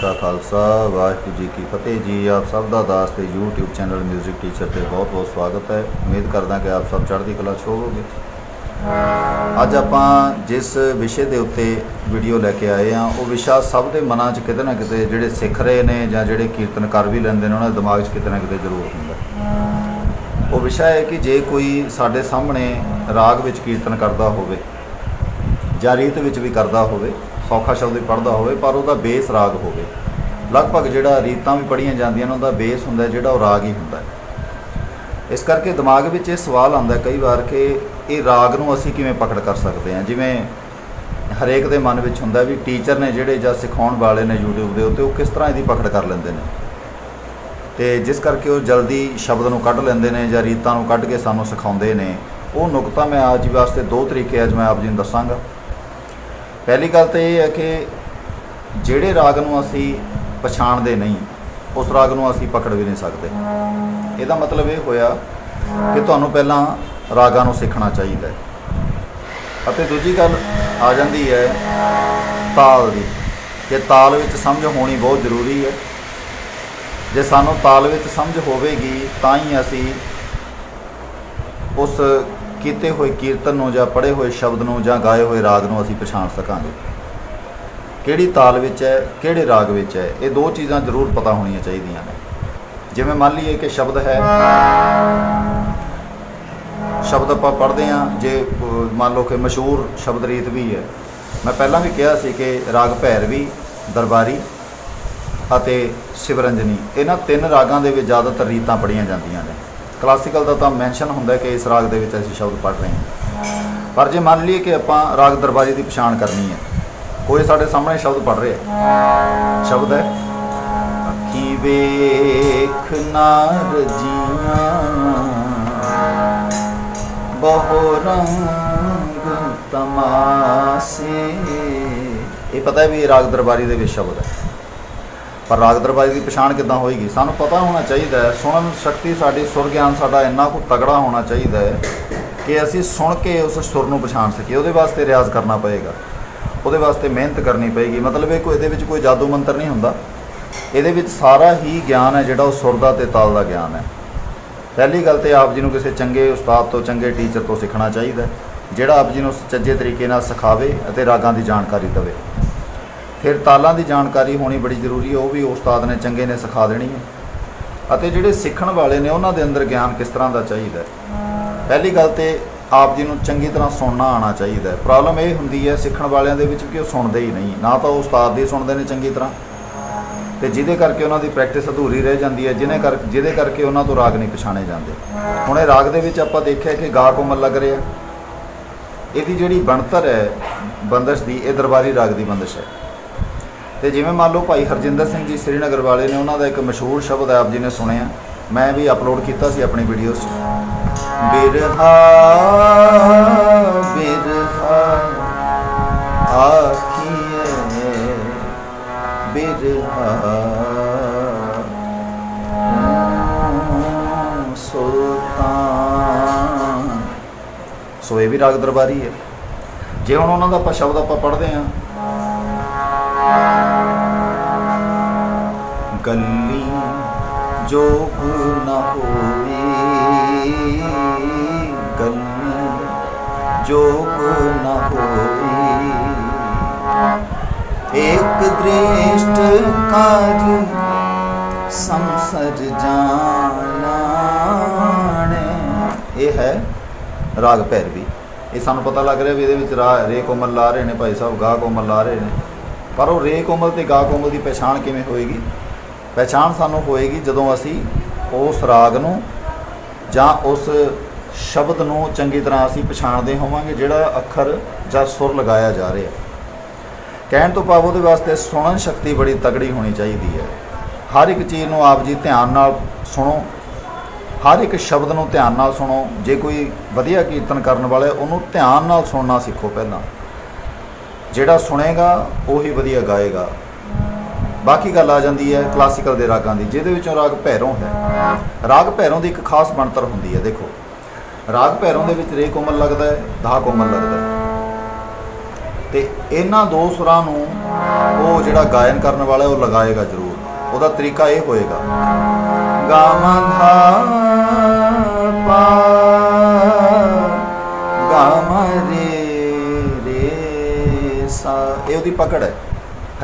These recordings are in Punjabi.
ਕਾ ਖਾਲਸਾ, ਵਾਹਿਗੁਰੂ ਜੀ ਕੀ ਫਤਿਹ ਜੀ। ਆਪ ਸਭ ਦਾ ਦਾਸ ਤੇ YouTube ਚੈਨਲ 뮤직 ਟੀਚਰ ਤੇ ਬਹੁਤ ਬਹੁਤ ਸਵਾਗਤ ਹੈ। ਉਮੀਦ ਕਰਦਾ ਕਿ ਆਪ ਸਭ ਚੜ੍ਹਦੀ ਕਲਾ 'ਚ ਹੋਵੋਗੇ। ਅੱਜ ਆਪਾਂ ਜਿਸ ਵਿਸ਼ੇ ਦੇ ਉੱਤੇ ਵੀਡੀਓ ਲੈ ਕੇ ਆਏ ਆ ਉਹ ਵਿਸ਼ਾ ਸਭ ਦੇ ਮਨਾਂ 'ਚ ਕਿਤੇ ਨਾ ਕਿਤੇ ਜਿਹੜੇ ਸਿੱਖ ਰਹੇ ਨੇ ਜਾਂ ਜਿਹੜੇ ਕੀਰਤਨ ਕਰ ਵੀ ਲੈਂਦੇ ਨੇ, ਉਹਨਾਂ ਦੇ ਦਿਮਾਗ 'ਚ ਕਿਤੇ ਨਾ ਕਿਤੇ ਜ਼ਰੂਰ ਹੁੰਦਾ। ਉਹ ਵਿਸ਼ਾ ਹੈ ਕਿ ਜੇ ਕੋਈ ਸਾਡੇ ਸਾਹਮਣੇ ਰਾਗ ਵਿੱਚ ਕੀਰਤਨ ਕਰਦਾ ਹੋਵੇ ਜਾਂ ਰੀਤ ਵਿੱਚ ਵੀ ਕਰਦਾ ਹੋਵੇ ਸੌਖਾ ਸ਼ਬਦ ਵੀ ਪੜ੍ਹਦਾ ਹੋਵੇ, ਪਰ ਉਹਦਾ ਬੇਸ ਰਾਗ ਹੋਵੇ। ਲਗਭਗ ਜਿਹੜਾ ਰੀਤਾਂ ਵੀ ਪੜ੍ਹੀਆਂ ਜਾਂਦੀਆਂ ਨੇ, ਉਹਦਾ ਬੇਸ ਹੁੰਦਾ ਜਿਹੜਾ ਉਹ ਰਾਗ ਹੀ ਹੁੰਦਾ ਹੈ। ਇਸ ਕਰਕੇ ਦਿਮਾਗ ਵਿੱਚ ਇਹ ਸਵਾਲ ਆਉਂਦਾ ਕਈ ਵਾਰ ਕਿ ਇਹ ਰਾਗ ਨੂੰ ਅਸੀਂ ਕਿਵੇਂ ਪਕੜ ਕਰ ਸਕਦੇ ਹਾਂ? ਜਿਵੇਂ ਹਰੇਕ ਦੇ ਮਨ ਵਿੱਚ ਹੁੰਦਾ ਵੀ ਟੀਚਰ ਨੇ ਜਿਹੜੇ ਜਾਂ ਸਿਖਾਉਣ ਵਾਲੇ ਨੇ YouTube ਦੇ ਉੱਤੇ, ਉਹ ਕਿਸ ਤਰ੍ਹਾਂ ਇਹਦੀ ਪਕੜ ਕਰ ਲੈਂਦੇ ਨੇ? ਤੇ ਜਿਸ ਕਰਕੇ ਉਹ ਜਲਦੀ ਸ਼ਬਦ ਨੂੰ ਕੱਢ ਲੈਂਦੇ ਨੇ ਜਾਂ ਰੀਤਾਂ ਨੂੰ ਕੱਢ ਕੇ ਸਾਨੂੰ ਸਿਖਾਉਂਦੇ ਨੇ, ਉਹ ਨੁਕਤਾ ਮੈਂ ਅੱਜ ਵਾਸਤੇ ਦੋ ਤਰੀਕੇ ਅੱਜ ਮੈਂ ਆਪ ਜੀ ਨੂੰ ਦੱਸਾਂਗਾ। ਪਹਿਲੀ ਗੱਲ ਤਾਂ ਇਹ ਹੈ ਕਿ ਜਿਹੜੇ ਰਾਗ ਨੂੰ ਅਸੀਂ ਪਛਾਣਦੇ ਨਹੀਂ, ਉਸ ਰਾਗ ਨੂੰ ਅਸੀਂ ਪਕੜ ਵੀ ਨਹੀਂ ਸਕਦੇ। ਇਹਦਾ ਮਤਲਬ ਇਹ ਹੋਇਆ ਕਿ ਤੁਹਾਨੂੰ ਪਹਿਲਾਂ ਰਾਗਾਂ ਨੂੰ ਸਿੱਖਣਾ ਚਾਹੀਦਾ ਹੈ। ਅਤੇ ਦੂਜੀ ਗੱਲ ਆ ਜਾਂਦੀ ਹੈ ਤਾਲ ਦੀ। ਕਿ ਤਾਲ ਵਿੱਚ ਸਮਝ ਹੋਣੀ ਬਹੁਤ ਜ਼ਰੂਰੀ ਹੈ। ਜੇ ਸਾਨੂੰ ਤਾਲ ਵਿੱਚ ਸਮਝ ਹੋਵੇਗੀ, ਤਾਂ ਹੀ ਅਸੀਂ ਉਸ ਕੀਤੇ ਹੋਏ ਕੀਰਤਨ ਨੂੰ ਜਾਂ ਪੜ੍ਹੇ ਹੋਏ ਸ਼ਬਦ ਨੂੰ ਜਾਂ ਗਾਏ ਹੋਏ ਰਾਗ ਨੂੰ ਅਸੀਂ ਪਛਾਣ ਸਕਾਂਗੇ। ਕਿਹੜੀ ਤਾਲ ਵਿੱਚ ਹੈ, ਕਿਹੜੇ ਰਾਗ ਵਿੱਚ ਹੈ, ਇਹ ਦੋ ਚੀਜ਼ਾਂ ਜ਼ਰੂਰ ਪਤਾ ਹੋਣੀਆਂ ਚਾਹੀਦੀਆਂ ਨੇ। ਜਿਵੇਂ ਮੰਨ ਲਈਏ ਕਿ ਸ਼ਬਦ ਹੈ। ਸ਼ਬਦ ਆਪਾਂ ਪੜ੍ਹਦੇ ਹਾਂ, ਜੇ ਮੰਨ ਲਓ ਕਿ ਮਸ਼ਹੂਰ ਸ਼ਬਦ ਰੀਤ ਵੀ ਹੈ। ਮੈਂ ਪਹਿਲਾਂ ਵੀ ਕਿਹਾ ਸੀ ਕਿ ਰਾਗ ਭੈਰਵੀ, ਦਰਬਾਰੀ ਅਤੇ ਸ਼ਿਵਰੰਜਨੀ, ਇਹਨਾਂ ਤਿੰਨ ਰਾਗਾਂ ਦੇ ਵਿੱਚ ਜ਼ਿਆਦਾਤਰ ਰੀਤਾਂ ਪੜ੍ਹੀਆਂ ਜਾਂਦੀਆਂ ਨੇ। ਕਲਾਸੀਕਲ ਦਾ ਤਾਂ ਮੈਂਸ਼ਨ ਹੁੰਦਾ ਕਿ ਇਸ ਰਾਗ ਦੇ ਵਿੱਚ ਅਸੀਂ ਸ਼ਬਦ ਪੜ੍ਹ ਰਹੇ ਹਾਂ। ਪਰ ਜੇ ਮੰਨ ਲਈਏ ਕਿ ਆਪਾਂ ਰਾਗ ਦਰਬਾਰੀ ਦੀ ਪਛਾਣ ਕਰਨੀ ਹੈ, ਕੋਈ ਸਾਡੇ ਸਾਹਮਣੇ ਸ਼ਬਦ ਪੜ੍ਹ ਰਿਹਾ ਸ਼ਬਦ ਹੈ, ਅੱਖੀ ਵੇਖ ਨਾ ਰਜੀਆਂ ਬਹੁ ਰੰਗ ਤਮਾਸੇ। ਇਹ ਪਤਾ ਹੈ ਵੀ ਰਾਗ ਦਰਬਾਰੀ ਦੇ ਵਿੱਚ ਸ਼ਬਦ ਹੈ। ਪਰ ਰਾਗ ਦਰਬਾਰੀ ਦੀ ਪਛਾਣ ਕਿੱਦਾਂ ਹੋਏਗੀ? ਸਾਨੂੰ ਪਤਾ ਹੋਣਾ ਚਾਹੀਦਾ ਹੈ, ਸੁਣਨ ਸ਼ਕਤੀ ਸਾਡੀ, ਸੁਰ ਗਿਆਨ ਸਾਡਾ ਇੰਨਾ ਕੁ ਤਗੜਾ ਹੋਣਾ ਚਾਹੀਦਾ ਹੈ ਕਿ ਅਸੀਂ ਸੁਣ ਕੇ ਉਸ ਸੁਰ ਨੂੰ ਪਛਾਣ ਸਕੀਏ। ਉਹਦੇ ਵਾਸਤੇ ਰਿਆਜ਼ ਕਰਨਾ ਪਏਗਾ। ਉਹਦੇ ਵਾਸਤੇ ਮਿਹਨਤ ਕਰਨੀ ਪਏਗੀ। ਮਤਲਬ ਇਹ ਕੋਈ, ਇਹਦੇ ਵਿੱਚ ਕੋਈ ਜਾਦੂ ਮੰਤਰ ਨਹੀਂ ਹੁੰਦਾ। ਇਹਦੇ ਵਿੱਚ ਸਾਰਾ ਹੀ ਗਿਆਨ ਹੈ ਜਿਹੜਾ ਉਹ ਸੁਰ ਦਾ ਤੇ ਤਾਲ ਦਾ ਗਿਆਨ ਹੈ। ਪਹਿਲੀ ਗੱਲ ਤੇ ਆਪ ਜੀ ਨੂੰ ਕਿਸੇ ਚੰਗੇ ਉਸਤਾਦ ਤੋਂ, ਚੰਗੇ ਟੀਚਰ ਤੋਂ ਸਿੱਖਣਾ ਚਾਹੀਦਾ ਜਿਹੜਾ ਆਪ ਜੀ ਨੂੰ ਸੱਚੇ ਤਰੀਕੇ ਨਾਲ ਸਿਖਾਵੇ ਅਤੇ ਰਾਗਾਂ ਦੀ ਜਾਣਕਾਰੀ ਦੇਵੇ। ਫਿਰ ਤਾਲਾਂ ਦੀ ਜਾਣਕਾਰੀ ਹੋਣੀ ਬੜੀ ਜ਼ਰੂਰੀ ਹੈ, ਉਹ ਵੀ ਉਸਤਾਦ ਨੇ ਚੰਗੇ ਨੇ ਸਿਖਾ ਦੇਣੀ ਹੈ। ਅਤੇ ਜਿਹੜੇ ਸਿੱਖਣ ਵਾਲੇ ਨੇ, ਉਹਨਾਂ ਦੇ ਅੰਦਰ ਗਿਆਨ ਕਿਸ ਤਰ੍ਹਾਂ ਦਾ ਚਾਹੀਦਾ ਹੈ? ਪਹਿਲੀ ਗੱਲ ਤੇ ਆਪ ਜੀ ਨੂੰ ਚੰਗੀ ਤਰ੍ਹਾਂ ਸੁਣਨਾ ਆਉਣਾ ਚਾਹੀਦਾ ਹੈ। ਪ੍ਰੋਬਲਮ ਇਹ ਹੁੰਦੀ ਹੈ, ਸਿੱਖਣ ਵਾਲਿਆਂ ਦੇ ਵਿੱਚ ਕਿ ਉਹ ਸੁਣਦੇ ਹੀ ਨਹੀਂ। ਨਾ ਤਾਂ ਉਹ ਉਸਤਾਦ ਦੀ ਸੁਣਦੇ ਨੇ ਚੰਗੀ ਤਰ੍ਹਾਂ। ਤੇ ਜਿਹਦੇ ਕਰਕੇ ਉਹਨਾਂ ਦੀ ਪ੍ਰੈਕਟਿਸ ਅਧੂਰੀ ਰਹਿ ਜਾਂਦੀ ਹੈ, ਜਿਹਨੇ ਕਰ, ਜਿਹਦੇ ਕਰਕੇ ਉਹਨਾਂ ਤੋਂ ਰਾਗ ਨਹੀਂ ਪਛਾਣੇ ਜਾਂਦੇ। ਹੁਣ ਇਹ ਰਾਗ ਦੇ ਵਿੱਚ ਆਪਾਂ ਦੇਖਿਆ ਕਿ ਗਾ ਕੋਮਲ ਲੱਗ ਰਿਹਾ ਇਹਦੀ ਜਿਹੜੀ ਬਣਤਰ ਹੈ, ਬੰਦਸ਼ ਦੀ, ਇਹ ਦਰਬਾਰੀ ਰਾਗ ਦੀ ਬੰਦਸ਼ ਹੈ। ਤੇ ਜਿਵੇਂ ਮੰਨ ਲਓ ਭਾਈ ਹਰਜਿੰਦਰ ਸਿੰਘ ਜੀ ਸ੍ਰੀਨਗਰ ਵਾਲੇ ਨੇ ਉਹਨਾਂ ਦਾ ਇੱਕ ਮਸ਼ਹੂਰ ਸ਼ਬਦ ਆਪ ਜੀ ਨੇ ਸੁਣਿਆ, ਮੈਂ ਵੀ ਅਪਲੋਡ ਕੀਤਾ ਸੀ ਆਪਣੀ ਵੀਡੀਓਜ਼ 'ਚ। ਬਿਰਹਾ ਬਿਰਹਾ ਆਖੀਏ ਬਿਰਹਾ ਸੁਲਤਾਨ। ਸੋ ਇਹ ਵੀ ਰਾਗ ਦਰਬਾਰੀ ਹੈ। ਜੇ ਹੁਣ ਉਹਨਾਂ ਦਾ ਆਪਾਂ ਸ਼ਬਦ ਆਪਾਂ ਪੜ੍ਹਦੇ ਹਾਂ ਗੱਲੀ ਜੋ ਨਾ ਹੋਈ ਗੱਲੀ ਜੋ ਨਾ ਹੋਈ ਇੱਕ ਦ੍ਰਿਸ਼ਟ ਕਾਜ ਸੰਸਰ ਜਾਣਾਣੇ। ਇਹ ਹੈ ਰਾਗ ਭੈਰਵੀ। ਇਹ ਸਾਨੂੰ ਪਤਾ ਲੱਗ ਰਿਹਾ ਵੀ ਇਹਦੇ ਵਿੱਚ ਰਾ- ਰੇ ਕੋਮਲ ਲਾ ਰਹੇ ਨੇ, ਭਾਈ ਸਾਹਿਬ ਗਾ ਕੋਮਲ ਲਾ ਰਹੇ ਨੇ। ਪਰ ਉਹ ਰੇ ਕੋਮਲ ਤੇ ਗਾ ਕੋਮਲ ਦੀ ਪਛਾਣ ਕਿਵੇਂ ਹੋਏਗੀ? ਪਛਾਣ ਸਾਨੂੰ ਹੋਏਗੀ ਜਦੋਂ ਅਸੀਂ ਉਸ ਰਾਗ ਨੂੰ ਜਾਂ ਉਸ ਸ਼ਬਦ ਨੂੰ ਚੰਗੀ ਤਰ੍ਹਾਂ ਅਸੀਂ ਪਛਾਣਦੇ ਹੋਵਾਂਗੇ, ਜਿਹੜਾ ਅੱਖਰ ਜਾਂ ਸੁਰ ਲਗਾਇਆ ਜਾ ਰਿਹਾ। ਕਹਿਣ ਤੋਂ ਭਾਵ ਉਹਦੇ ਵਾਸਤੇ ਸੁਣਨ ਸ਼ਕਤੀ ਬੜੀ ਤਗੜੀ ਹੋਣੀ ਚਾਹੀਦੀ ਹੈ। ਹਰ ਇੱਕ ਚੀਜ਼ ਨੂੰ ਆਪ ਜੀ ਧਿਆਨ ਨਾਲ ਸੁਣੋ। ਹਰ ਇੱਕ ਸ਼ਬਦ ਨੂੰ ਧਿਆਨ ਨਾਲ ਸੁਣੋ। ਜੇ ਕੋਈ ਵਧੀਆ ਕੀਰਤਨ ਕਰਨ ਵਾਲਾ ਉਹਨੂੰ ਧਿਆਨ ਨਾਲ ਸੁਣਨਾ ਸਿੱਖੋ ਪਹਿਲਾਂ। ਜਿਹੜਾ ਸੁਣੇਗਾ, ਉਹੀ ਵਧੀਆ ਗਾਏਗਾ। ਬਾਕੀ ਗੱਲ ਆ ਜਾਂਦੀ ਹੈ ਕਲਾਸੀਕਲ ਦੇ ਰਾਗਾਂ ਦੀ, ਜਿਹਦੇ ਵਿੱਚੋਂ ਰਾਗ ਭੈਰੋਂ ਹੈ। ਰਾਗ ਭੈਰੋਂ ਦੀ ਇੱਕ ਖਾਸ ਬਣਤਰ ਹੁੰਦੀ ਹੈ, ਦੇਖੋ। ਰਾਗ ਭੈਰੋਂ ਦੇ ਵਿੱਚ ਰੇ ਕੋਮਲ ਲੱਗਦਾ ਹੈ, ਧਾ ਕੋਮਲ ਲੱਗਦਾ ਹੈ। ਤੇ ਇਹਨਾਂ ਦੋ ਸੁਰਾਂ ਨੂੰ ਉਹ ਜਿਹੜਾ ਗਾਇਨ ਕਰਨ ਵਾਲਾ ਉਹ ਲਗਾਏਗਾ ਜ਼ਰੂਰ। ਉਹਦਾ ਤਰੀਕਾ ਇਹ ਹੋਏਗਾ। ਗਾ ਧਾ, ਪਾ, ਗਾ ਰੇ ਰੇ, ਸਾ, ਇਹ ਉਹਦੀ ਪਕੜ ਹੈ।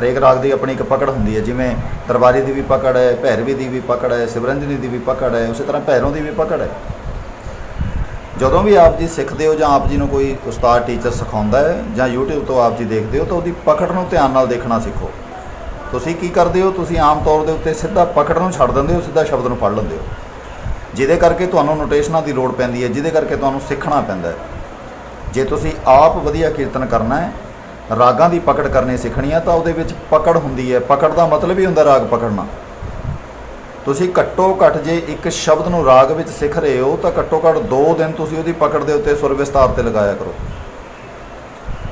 ਹਰੇਕ ਰਾਗ ਦੀ ਆਪਣੀ ਇੱਕ ਪਕੜ ਹੁੰਦੀ ਹੈ, ਜਿਵੇਂ ਦਰਬਾਰੀ ਦੀ ਵੀ ਪਕੜ ਹੈ, ਭੈਰਵੀ ਦੀ ਵੀ ਪਕੜ ਹੈ ਸਿਵਰੰਜਨੀ ਦੀ ਵੀ ਪਕੜ ਹੈ, ਉਸੇ ਤਰ੍ਹਾਂ ਭੈਰੋਂ ਦੀ ਵੀ ਪਕੜ ਹੈ। ਜਦੋਂ ਵੀ ਆਪ ਜੀ ਸਿੱਖਦੇ ਹੋ ਜਾਂ ਆਪ ਜੀ ਨੂੰ ਕੋਈ ਉਸਤਾਦ, ਟੀਚਰ ਸਿਖਾਉਂਦਾ ਹੈ ਜਾਂ YouTube ਤੋਂ ਆਪ ਜੀ ਦੇਖਦੇ ਹੋ, ਤਾਂ ਉਹਦੀ ਪਕੜ ਨੂੰ ਧਿਆਨ ਨਾਲ ਦੇਖਣਾ ਸਿੱਖੋ। ਤੁਸੀਂ ਕੀ ਕਰਦੇ ਹੋ? ਤੁਸੀਂ ਆਮ ਤੌਰ ਦੇ ਉੱਤੇ ਸਿੱਧਾ ਪਕੜ ਨੂੰ ਛੱਡ ਦਿੰਦੇ ਹੋ, ਸਿੱਧਾ ਸ਼ਬਦ ਨੂੰ ਫੜ ਲੈਂਦੇ ਹੋ। ਜਿਹਦੇ ਕਰਕੇ ਤੁਹਾਨੂੰ ਨੋਟੇਸ਼ਨਾਂ ਦੀ ਲੋੜ ਪੈਂਦੀ ਹੈ, ਜਿਹਦੇ ਕਰਕੇ ਤੁਹਾਨੂੰ ਸਿੱਖਣਾ ਪੈਂਦਾ ਹੈ। ਜੇ ਤੁਸੀਂ ਆਪ ਵਧੀਆ ਕੀਰਤਨ ਕਰਨਾ ਹੈ ਰਾਗਾਂ ਦੀ ਪਕੜ ਕਰਨੀ ਸਿੱਖਣੀ ਹੈ ਤਾਂ ਉਹਦੇ ਵਿੱਚ ਪਕੜ ਹੁੰਦੀ ਹੈ। ਪਕੜ ਦਾ ਮਤਲਬ ਹੀ ਹੁੰਦਾ ਰਾਗ ਪਕੜਨਾ। ਤੁਸੀਂ ਘੱਟੋ ਘੱਟ ਜੇ ਇੱਕ ਸ਼ਬਦ ਨੂੰ ਰਾਗ ਵਿੱਚ ਸਿੱਖ ਰਹੇ ਹੋ ਤਾਂ ਘੱਟੋ ਘੱਟ 2 ਦਿਨ ਤੁਸੀਂ ਉਹਦੀ ਪਕੜ ਦੇ ਉੱਤੇ ਸੁਰ ਵਿਸਤਾਰ ਤੇ ਲਗਾਇਆ ਕਰੋ।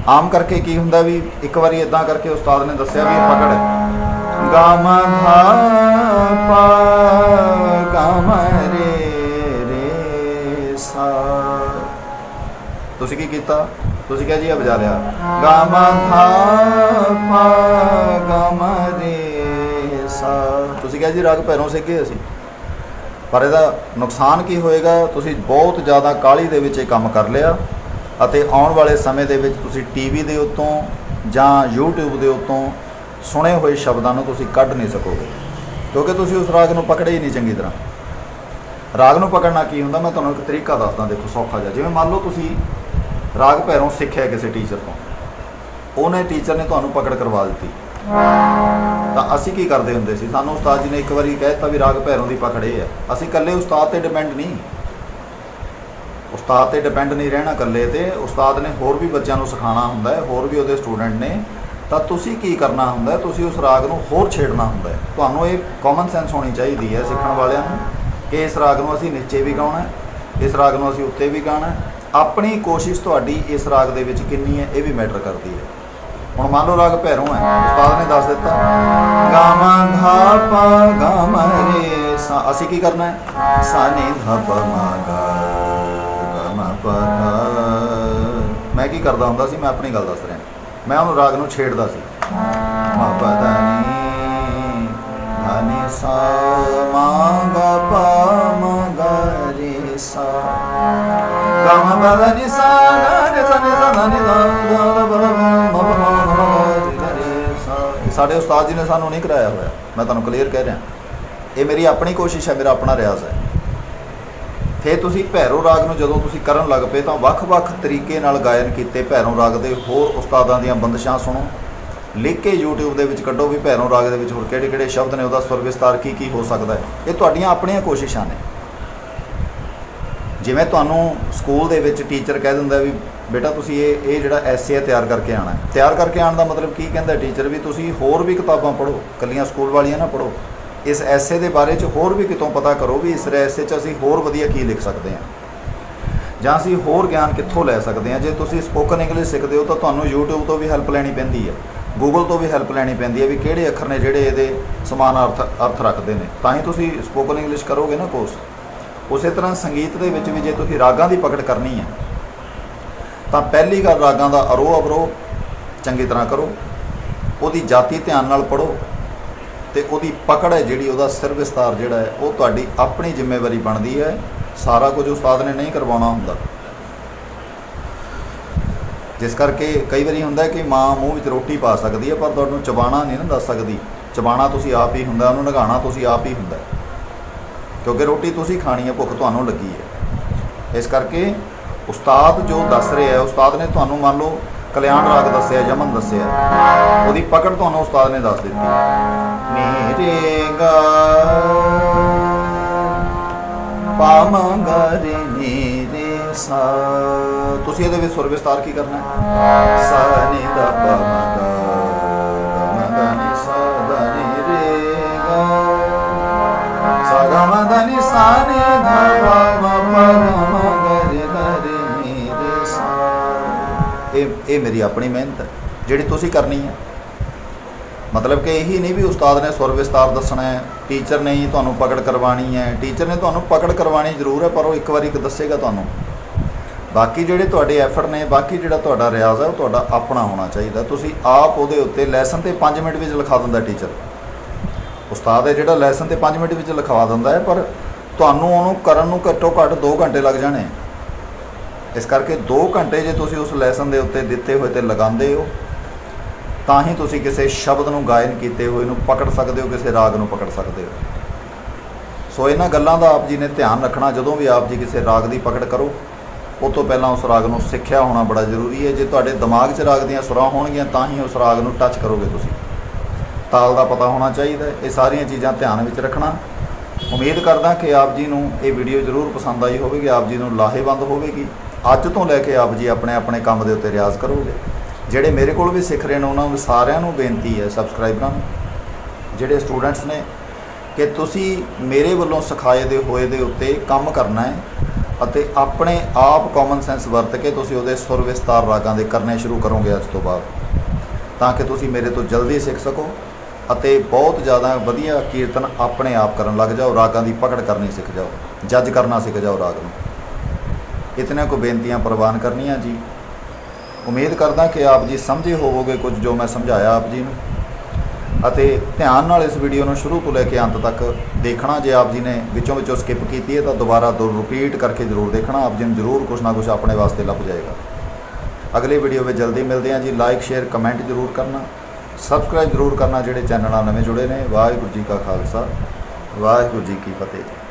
ਆਮ ਕਰਕੇ ਕੀ ਹੁੰਦਾ ਵੀ ਇੱਕ ਵਾਰੀ ਇਦਾਂ ਕਰਕੇ ਉਸਤਾਦ ਨੇ ਦੱਸਿਆ ਵੀ ਇਹ ਪਕੜ ਹੈ। ਗਾ ਮਾ ਧਾ ਪਾ, ਗਾ ਮਾ ਰੇ ਰੇ ਸਾ। ਤੁਸੀਂ ਕੀ ਕੀਤਾ? ਤੁਸੀਂ ਕਿਹਾ ਜੀ ਆ ਵਜਾ ਲਿਆ। ਗਾ ਮਾ ਪਾ ਗਾ ਰੇ ਸਾ। ਤੁਸੀਂ ਕਿਹਾ ਜੀ, ਰਾਗ ਭੈਰੋਂ ਸਿੱਖੇ ਅਸੀਂ। ਪਰ ਇਹਦਾ ਨੁਕਸਾਨ ਕੀ ਹੋਏਗਾ? ਤੁਸੀਂ ਬਹੁਤ ਜ਼ਿਆਦਾ ਕਾਲੀ ਦੇ ਵਿੱਚ ਇਹ ਕੰਮ ਕਰ ਲਿਆ ਅਤੇ ਆਉਣ ਵਾਲੇ ਸਮੇਂ ਦੇ ਵਿੱਚ ਤੁਸੀਂ ਟੀਵੀ ਦੇ ਉੱਤੋਂ ਜਾਂ YouTube ਦੇ ਉੱਤੋਂ ਸੁਣੇ ਹੋਏ ਸ਼ਬਦਾਂ ਨੂੰ ਤੁਸੀਂ ਕੱਢ ਨਹੀਂ ਸਕੋਗੇ। ਕਿਉਂਕਿ ਤੁਸੀਂ ਉਸ ਰਾਗ ਨੂੰ ਪਕੜੇ ਹੀ ਨਹੀਂ ਚੰਗੀ ਤਰ੍ਹਾਂ। ਰਾਗ ਨੂੰ ਪਕੜਨਾ ਕੀ ਹੁੰਦਾ? ਮੈਂ ਤੁਹਾਨੂੰ ਇੱਕ ਤਰੀਕਾ ਦੱਸਦਾ, ਦੇਖੋ ਸੌਖਾ ਜਿਹਾ। ਜਿਵੇਂ ਮੰਨ ਲਓ ਤੁਸੀਂ ਰਾਗ ਭੈਰੋਂ ਸਿੱਖਿਆ ਕਿਸੇ ਟੀਚਰ ਤੋਂ। ਉਹਨੇ ਟੀਚਰ ਨੇ ਤੁਹਾਨੂੰ ਪਕੜ ਕਰਵਾ ਦਿੱਤੀ। ਤਾਂ ਅਸੀਂ ਕੀ ਕਰਦੇ ਹੁੰਦੇ ਸੀ? ਸਾਨੂੰ ਉਸਤਾਦ ਜੀ ਨੇ ਇੱਕ ਵਾਰੀ ਕਹਿ ਦਿੱਤਾ ਵੀ ਰਾਗ ਭੈਰੋਂ ਦੀ ਪਕੜੇ ਆ ਅਸੀਂ ਇਕੱਲੇ ਉਸਤਾਦ ਤੇ ਡਿਪੈਂਡ ਨਹੀਂ। ਉਸਤਾਦ ਤੇ ਡਿਪੈਂਡ ਨਹੀਂ ਰਹਿਣਾ ਇਕੱਲੇ ਤੇ। ਉਸਤਾਦ ਨੇ ਹੋਰ ਵੀ ਬੱਚਿਆਂ ਨੂੰ ਸਿਖਾਉਣਾ ਹੁੰਦਾ ਹੈ, ਹੋਰ ਵੀ ਉਹਦੇ ਸਟੂਡੈਂਟ ਨੇ। ਤਾਂ ਤੁਸੀਂ ਕੀ ਕਰਨਾ ਹੁੰਦਾ ਹੈ? ਤੁਸੀਂ ਉਸ ਰਾਗ ਨੂੰ ਹੋਰ ਛੇੜਨਾ ਹੁੰਦਾ ਹੈ। ਤੁਹਾਨੂੰ ਇਹ ਕਾਮਨ ਸੈਂਸ ਹੋਣੀ ਚਾਹੀਦੀ ਹੈ ਸਿੱਖਣ ਵਾਲਿਆਂ ਨੂੰ ਕਿ ਇਸ ਰਾਗ ਨੂੰ ਅਸੀਂ ਨੀਚੇ ਵੀ ਗਾਉਣਾ ਹੈ, ਇਸ ਰਾਗ ਨੂੰ ਅਸੀਂ ਉੱਤੇ ਵੀ ਗਾਉਣਾ ਹੈ। ਆਪਣੀ ਕੋਸ਼ਿਸ਼ ਤੁਹਾਡੀ ਇਸ ਰਾਗ ਦੇ ਵਿੱਚ ਕਿੰਨੀ ਹੈ, ਇਹ ਵੀ ਮੈਟਰ ਕਰਦੀ ਹੈ। ਹੁਣ ਮੰਨ ਲਓ ਰਾਗ ਭੈਰੋਂ ਹੈ, ਉਸਤਾਦ ਨੇ ਦੱਸ ਦਿੱਤਾ। ਗਾਮਾ ਧਾ ਪਾ ਗਾਮਾ ਰੇ ਸਾ, ਅਸੀਂ ਕੀ ਕਰਨਾ ਹੈ? ਸਾ ਨੀ ਧਾ ਪਾ ਮਾ ਗਾ ਗਾਮਾ ਪਾ ਮੈਂ ਕੀ ਕਰਦਾ ਹੁੰਦਾ ਸੀ, ਮੈਂ ਆਪਣੀ ਗੱਲ ਦੱਸ ਰਿਹਾ। ਮੈਂ ਉਹਨੂੰ ਰਾਗ ਨੂੰ ਛੇੜਦਾ ਸੀ। ਮਾ ਪਾ ਧਾ ਨੀ ਧਾ ਨੀ ਸਾ, ਮਾ ਗਾ ਪਾ ਸਾਡੇ ਉਸਤਾਦ ਜੀ ਨੇ ਸਾਨੂੰ ਨਹੀਂ ਕਰਾਇਆ ਹੋਇਆ। ਮੈਂ ਤੁਹਾਨੂੰ ਕਲੀਅਰ ਕਹਿ ਰਿਹਾ। ਇਹ ਮੇਰੀ ਆਪਣੀ ਕੋਸ਼ਿਸ਼ ਹੈ, ਮੇਰਾ ਆਪਣਾ ਰਿਆਜ਼ ਹੈ। ਫਿਰ ਤੁਸੀਂ ਭੈਰੋ ਰਾਗ ਨੂੰ ਜਦੋਂ ਤੁਸੀਂ ਕਰਨ ਲੱਗ ਪਏ ਤਾਂ ਵੱਖ-ਵੱਖ ਤਰੀਕੇ ਨਾਲ ਗਾਇਨ ਕੀਤੇ ਭੈਰੋ ਰਾਗ ਦੇ ਹੋਰ ਉਸਤਾਦਾਂ ਦੀਆਂ ਬੰਦਸ਼ਾਂ ਸੁਣੋ। ਲਿਖ ਕੇ YouTube ਦੇ ਵਿੱਚ ਕੱਢੋ ਵੀ ਭੈਰੋ ਰਾਗ ਦੇ ਵਿੱਚ ਹੋਰ ਕਿਹੜੇ-ਕਿਹੜੇ ਸ਼ਬਦ ਨੇ, ਉਹਦਾ ਸੁਰ ਵਿਸਤਾਰ ਕੀ ਕੀ ਹੋ ਸਕਦਾ ਹੈ। ਇਹ ਤੁਹਾਡੀਆਂ ਆਪਣੀਆਂ ਕੋਸ਼ਿਸ਼ਾਂ ਨੇ। ਜਿਵੇਂ ਤੁਹਾਨੂੰ ਸਕੂਲ ਦੇ ਵਿੱਚ ਟੀਚਰ ਕਹਿ ਦਿੰਦਾ ਵੀ ਬੇਟਾ ਤੁਸੀਂ ਇਹ ਇਹ ਜਿਹੜਾ ਐਸੇ ਹੈ ਤਿਆਰ ਕਰਕੇ ਆਣਾ ਹੈ। ਤਿਆਰ ਕਰਕੇ ਆਉਣ ਦਾ ਮਤਲਬ ਕੀ ਕਹਿੰਦਾ ਟੀਚਰ ਵੀ ਤੁਸੀਂ ਹੋਰ ਵੀ ਕਿਤਾਬਾਂ ਪੜ੍ਹੋ ਕੱਲੀਆਂ ਸਕੂਲ ਵਾਲੀਆਂ ਨਾ ਪੜ੍ਹੋ। ਇਸ ਐਸੇ ਦੇ ਬਾਰੇ ਚ ਹੋਰ ਵੀ ਕਿਤੋਂ ਪਤਾ ਕਰੋ ਵੀ ਇਸ ਐਸੇ ਚ ਅਸੀਂ ਹੋਰ ਵਧੀਆ ਕੀ ਲਿਖ ਸਕਦੇ ਹਾਂ। ਜਾਂ ਅਸੀਂ ਹੋਰ ਗਿਆਨ ਕਿੱਥੋਂ ਲੈ ਸਕਦੇ ਹਾਂ। ਜੇ ਤੁਸੀਂ ਸਪੋਕਨ ਇੰਗਲਿਸ਼ ਸਿੱਖਦੇ ਹੋ ਤਾਂ ਤੁਹਾਨੂੰ YouTube ਤੋਂ ਵੀ ਹੈਲਪ ਲੈਣੀ ਪੈਂਦੀ ਹੈ। ਗੂਗਲ ਤੋਂ ਵੀ ਹੈਲਪ ਲੈਣੀ ਪੈਂਦੀ ਹੈ ਵੀ ਕਿਹੜੇ ਅੱਖਰ ਨੇ ਜਿਹੜੇ ਇਹਦੇ ਸਮਾਨ ਅਰਥ ਅਰਥ ਰੱਖਦੇ ਨੇ। ਤਾਂ ਹੀ ਤੁਸੀਂ ਸਪੋਕਨ ਇੰਗਲਿਸ਼ ਕਰੋਗੇ ਨਾ ਕੋਰਸ ਉਸੇ ਤਰ੍ਹਾਂ ਸੰਗੀਤ ਦੇ ਵਿੱਚ ਵੀ ਜੇ ਤੁਸੀਂ ਰਾਗਾਂ ਦੀ ਪਕੜ ਕਰਨੀ ਹੈ, ਤਾਂ ਪਹਿਲੀ ਗੱਲ ਰਾਗਾਂ ਦਾ ਅਰੋਹ ਅਵਰੋਹ ਚੰਗੀ ਤਰ੍ਹਾਂ ਕਰੋ, ਉਹਦੀ ਜਾਤੀ ਧਿਆਨ ਨਾਲ ਪੜੋ ਤੇ ਉਹਦੀ ਪਕੜ ਹੈ ਜਿਹੜੀ ਉਹਦਾ ਸਿਰ ਵਿਸਤਾਰ ਜਿਹੜਾ ਹੈ, ਉਹ ਤੁਹਾਡੀ ਆਪਣੀ ਜ਼ਿੰਮੇਵਾਰੀ ਬਣਦੀ ਹੈ, ਸਾਰਾ ਕੁਝ ਉਸਤਾਦ ਨੇ ਨਹੀਂ ਕਰਵਾਉਣਾ ਹੁੰਦਾ। ਜਿਸ ਕਰਕੇ ਕਈ ਵਾਰੀ ਹੁੰਦਾ ਕਿ ਮਾਂ ਮੂੰਹ ਵਿੱਚ ਰੋਟੀ ਪਾ ਸਕਦੀ ਹੈ, ਪਰ ਤੁਹਾਨੂੰ ਚਬਾਣਾ ਨਹੀਂ ਨਾ ਦੱਸ ਸਕਦੀ। ਚਬਾਣਾ ਤੁਸੀਂ ਆਪ ਹੀ ਹੁੰਦਾ, ਉਹਨੂੰ ਨਗਾਣਾ ਤੁਸੀਂ ਆਪ ਹੀ ਹੁੰਦਾ। ਕਿਉਂਕਿ ਰੋਟੀ ਤੁਸੀਂ ਖਾਣੀ ਹੈ, ਭੁੱਖ ਤੁਹਾਨੂੰ ਲੱਗੀ ਹੈ। ਇਸ ਕਰਕੇ ਉਸਤਾਦ ਜੋ ਦੱਸ ਰਿਹਾ ਹੈ, ਉਸਤਾਦ ਨੇ ਤੁਹਾਨੂੰ ਮੰਨ ਲਓ ਕਲਿਆਣ ਰਾਗ ਦੱਸਿਆ, ਯਮਨ ਦੱਸਿਆ, ਉਹਦੀ ਪਕੜ ਤੁਹਾਨੂੰ ਉਸਤਾਦ ਨੇ ਦੱਸ ਦਿੱਤੀ। ਮੇਰੇ ਗਾ ਪਾਮੰਗਰੇ ਨੀਰੇ ਸਾ ਤੁਸੀਂ ਇਹਦੇ ਵਿੱਚ ਸੁਰ ਵਿਸਤਾਰ ਕੀ ਕਰਨਾ ਹੈ? ਸਾ ਨੀ ਦਾ ਪਾ ਮਾ ਗਾ ਮਾ ਦਾ ਸਾ ਗਾ ਮਾ ਦਾ ਨੀ ਸਾ ਨੀ ਧਾ ਇਹ ਇਹ ਮੇਰੀ ਆਪਣੀ ਮਿਹਨਤ ਹੈ ਜਿਹੜੀ ਤੁਸੀਂ ਕਰਨੀ ਹੈ ਮਤਲਬ ਕਿ ਇਹੀ ਨਹੀਂ ਵੀ ਉਸਤਾਦ ਨੇ ਸੁਰ ਵਿਸਤਾਰ ਦੱਸਣਾ ਹੈ ਟੀਚਰ ਨੇ ਹੀ ਤੁਹਾਨੂੰ ਪਕੜ ਕਰਵਾਣੀ ਹੈ ਟੀਚਰ ਨੇ ਤੁਹਾਨੂੰ ਪਕੜ ਕਰਵਾਣੀ ਜ਼ਰੂਰ ਹੈ ਪਰ ਉਹ ਇੱਕ ਵਾਰੀ ਇੱਕ ਦੱਸੇਗਾ ਤੁਹਾਨੂੰ ਬਾਕੀ ਜਿਹੜੇ ਤੁਹਾਡੇ ਐਫਰਟ ਨੇ ਬਾਕੀ ਜਿਹੜਾ ਤੁਹਾਡਾ ਰਿਆਜ਼ ਹੈ ਉਹ ਤੁਹਾਡਾ ਆਪਣਾ ਹੋਣਾ ਚਾਹੀਦਾ ਤੁਸੀਂ ਆਪ ਉਹਦੇ ਉੱਤੇ ਲੈਸਨ ਤੇ 5 ਮਿੰਟ ਵਿੱਚ ਲਿਖਾ ਦਿੰਦਾ ਟੀਚਰ ਉਸਤਾਦ ਹੈ, ਜਿਹੜਾ ਲੈਸਨ ਤੇ 5 ਮਿੰਟ ਵਿੱਚ ਲਿਖਵਾ ਦਿੰਦਾ ਹੈ, ਪਰ ਤੁਹਾਨੂੰ ਉਹਨੂੰ ਕਰਨ ਨੂੰ ਘੱਟੋ ਘੱਟ 2 ਘੰਟੇ ਲੱਗ ਜਾਣੇ। ਇਸ ਕਰਕੇ 2 ਘੰਟੇ ਜੇ ਤੁਸੀਂ ਉਸ ਲੈਸਨ ਦੇ ਉੱਤੇ ਦਿੱਤੇ ਹੋਏ ਤੇ ਲਗਾਉਂਦੇ ਹੋ, ਤਾਂ ਹੀ ਤੁਸੀਂ ਕਿਸੇ ਸ਼ਬਦ ਨੂੰ ਗਾਇਨ ਕੀਤੇ ਹੋਏ ਨੂੰ ਪਕੜ ਸਕਦੇ ਹੋ, ਕਿਸੇ ਰਾਗ ਨੂੰ ਪਕੜ ਸਕਦੇ ਹੋ। ਸੋ ਇਹਨਾਂ ਗੱਲਾਂ ਦਾ ਆਪ ਜੀ ਨੇ ਧਿਆਨ ਰੱਖਣਾ, ਜਦੋਂ ਵੀ ਆਪ ਜੀ ਕਿਸੇ ਰਾਗ ਦੀ ਪਕੜ ਕਰੋ, ਉਹ ਤੋਂ ਪਹਿਲਾਂ ਉਸ ਰਾਗ ਨੂੰ ਸਿੱਖਿਆ ਹੋਣਾ ਬੜਾ ਜ਼ਰੂਰੀ ਹੈ। ਜੇ ਤੁਹਾਡੇ ਦਿਮਾਗ 'ਚ ਰਾਗ ਦੀਆਂ ਸੁਰਾਂ ਹੋਣਗੀਆਂ, ਤਾਂ ਹੀ ਉਸ ਰਾਗ ਨੂੰ ਟੱਚ ਕਰੋਗੇ ਤੁਸੀਂ। ਤਾਲ ਦਾ ਪਤਾ ਹੋਣਾ ਚਾਹੀਦਾ ਇਹ ਸਾਰੀਆਂ ਚੀਜ਼ਾਂ ਧਿਆਨ ਵਿੱਚ ਰੱਖਣਾ। ਉਮੀਦ ਕਰਦਾ ਕਿ ਆਪ ਜੀ ਨੂੰ ਇਹ ਵੀਡੀਓ ਜ਼ਰੂਰ ਪਸੰਦ ਆਈ ਹੋਵੇਗੀ। ਆਪ ਜੀ ਨੂੰ ਲਾਹੇਵੰਦ ਹੋਵੇਗੀ। ਅੱਜ ਤੋਂ ਲੈ ਕੇ ਆਪ ਜੀ ਆਪਣੇ ਆਪਣੇ ਕੰਮ ਦੇ ਉੱਤੇ ਰਿਆਜ਼ ਕਰੋਗੇ। ਜਿਹੜੇ ਮੇਰੇ ਕੋਲ ਵੀ ਸਿੱਖ ਰਹੇ ਨੇ, ਉਹਨਾਂ ਨੂੰ ਸਾਰਿਆਂ ਨੂੰ ਬੇਨਤੀ ਹੈ, ਸਬਸਕ੍ਰਾਈਬਰਾਂ ਨੂੰ। ਜਿਹੜੇ ਸਟੂਡੈਂਟਸ ਨੇ, ਕਿ ਤੁਸੀਂ ਮੇਰੇ ਵੱਲੋਂ ਸਿਖਾਏ ਦੇ, ਹੋਏ ਦੇ ਉੱਤੇ ਕੰਮ ਕਰਨਾ ਹੈ ਅਤੇ ਆਪਣੇ ਆਪ ਕਾਮਨ ਸੈਂਸ ਵਰਤ ਕੇ ਤੁਸੀਂ ਉਹਦੇ ਸੁਰ ਵਿਸਤਾਰ ਰਾਗਾਂ ਦੇ ਕਰਨੇ ਸ਼ੁਰੂ ਕਰੋਗੇ ਅੱਜ ਤੋਂ ਬਾਅਦ। ਤਾਂ ਕਿ ਤੁਸੀਂ ਮੇਰੇ ਤੋਂ ਜਲਦੀ ਸਿੱਖ ਸਕੋ। ਅਤੇ ਬਹੁਤ ਜ਼ਿਆਦਾ ਵਧੀਆ ਕੀਰਤਨ ਆਪਣੇ ਆਪ ਕਰਨ ਲੱਗ ਜਾਓ, ਰਾਗਾਂ ਦੀ ਪਕੜ ਕਰਨੀ ਸਿੱਖ ਜਾਓ, ਜੱਜ ਕਰਨਾ ਸਿੱਖ ਜਾਓ ਰਾਗ ਨੂੰ। ਇਤਨੇ ਕੋ ਬੇਨਤੀਆਂ ਪ੍ਰਵਾਨ ਕਰਨੀਆਂ ਜੀ। ਉਮੀਦ ਕਰਦਾ ਕਿ ਆਪ ਜੀ ਸਮਝੇ ਹੋਵੋਗੇ ਕੁਝ ਜੋ ਮੈਂ ਸਮਝਾਇਆ ਆਪ ਜੀ ਨੂੰ। ਅਤੇ ਧਿਆਨ ਨਾਲ ਇਸ ਵੀਡੀਓ ਨੂੰ ਸ਼ੁਰੂ ਤੋਂ ਲੈ ਕੇ ਅੰਤ ਤੱਕ ਦੇਖਣਾ, ਜੇ ਆਪ ਜੀ ਨੇ ਵਿੱਚੋਂ ਵਿੱਚੋਂ ਸਕਿਪ ਕੀਤੀ ਹੈ ਤਾਂ ਦੁਬਾਰਾ ਦੋ ਰਿਪੀਟ ਕਰਕੇ ਜ਼ਰੂਰ ਦੇਖਣਾ। ਆਪ ਜੀ ਨੂੰ ਜ਼ਰੂਰ ਕੁਝ ਨਾ ਕੁਝ ਆਪਣੇ ਵਾਸਤੇ ਲੱਭ ਜਾਏਗਾ। ਅਗਲੀ ਵੀਡੀਓ ਵਿੱਚ ਜਲਦੀ ਮਿਲਦੇ ਹਾਂ ਜੀ। ਲਾਈਕ ਸ਼ੇਅਰ ਕਮੈਂਟ ਜ਼ਰੂਰ ਕਰਨਾ। ਸਬਸਕ੍ਰਾਈਬ ਜ਼ਰੂਰ ਕਰਨਾ, ਜਿਹੜੇ ਚੈਨਲ ਨਾਲ ਨਵੇਂ ਜੁੜੇ ਨੇ। ਵਾਹਿਗੁਰੂ ਜੀ ਕਾ ਖਾਲਸਾ, ਵਾਹਿਗੁਰੂ ਜੀ ਕੀ ਫਤਿਹ।